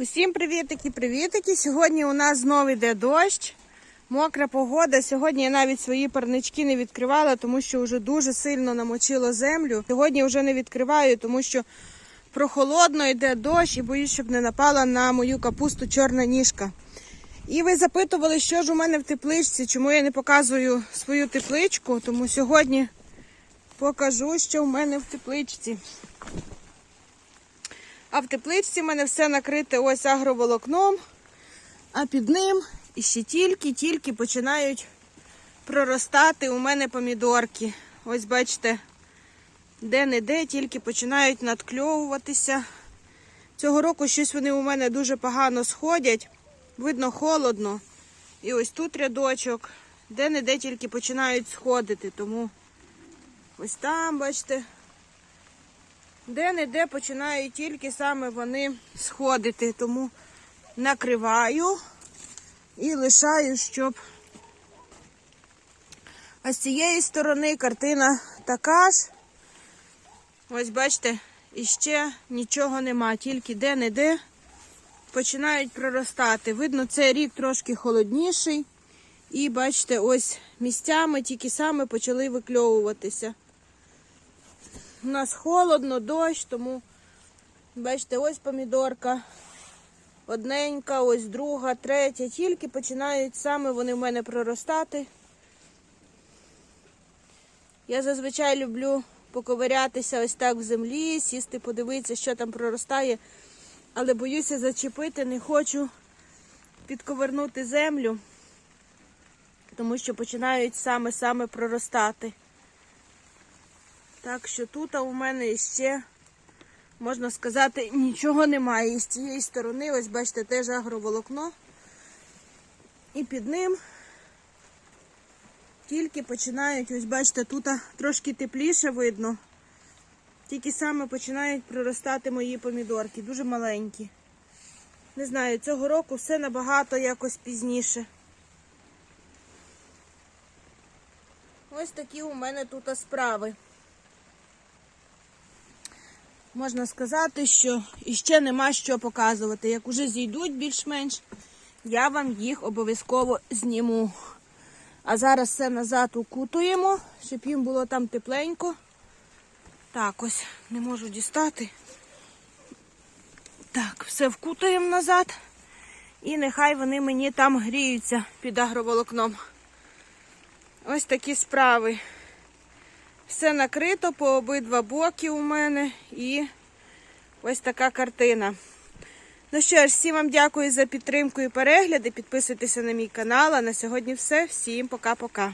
Усім привітики, привітики. Сьогодні у нас знову йде дощ, мокра погода. Сьогодні я навіть свої парнички не відкривала, тому що вже дуже сильно намочило землю. Сьогодні вже не відкриваю, тому що прохолодно йде дощ і боюсь, щоб не напала на мою капусту чорна ніжка. І ви запитували, що ж у мене в тепличці, чому я не показую свою тепличку, тому сьогодні покажу, що в мене в тепличці. А в тепличці в мене все накрите ось агроволокном, а під ним іще тільки-тільки починають проростати у мене помідорки. Ось бачите, де-не-де тільки починають надкльовуватися. Цього року щось вони у мене дуже погано сходять. Видно, холодно. І ось тут рядочок, де-не-де тільки починають сходити. Тому ось там, бачите, де-не-де починають тільки саме вони сходити. Тому накриваю і лишаю, щоб. А з цієї сторони картина така ж. Ось бачите, іще нічого нема, тільки де-не-де починають проростати. Видно, цей рік трошки холодніший. І бачите, ось місцями тільки саме почали викльовуватися. У нас холодно, дощ, тому бачите, ось помідорка. Одненька, ось друга, третя. Тільки починають саме вони в мене проростати. Я зазвичай люблю поковирятися ось так в землі, сісти, подивитися, що там проростає. Але боюся зачепити, не хочу підковернути землю, тому що починають саме-саме проростати. Так що тут у мене ще, можна сказати, нічого немає. І з цієї сторони, ось бачите, теж агроволокно. І під ним тільки починають, ось бачите, тут трошки тепліше видно. Тільки саме починають проростати мої помідорки, дуже маленькі. Не знаю, цього року все набагато якось пізніше. Ось такі у мене тут справи. Можна сказати, що іще нема що показувати. Як уже зійдуть більш-менш, я вам їх обов'язково зніму. А зараз все назад укутуємо, щоб їм було там тепленько. Так, ось не можу дістати. Так, все вкутуємо назад. І нехай вони мені там гріються під агроволокном. Ось такі справи. Все накрито по обидва боки у мене і ось така картина. Ну що ж, всім вам дякую за підтримку і перегляди. Підписуйтеся на мій канал. А на сьогодні все. Всім пока-пока.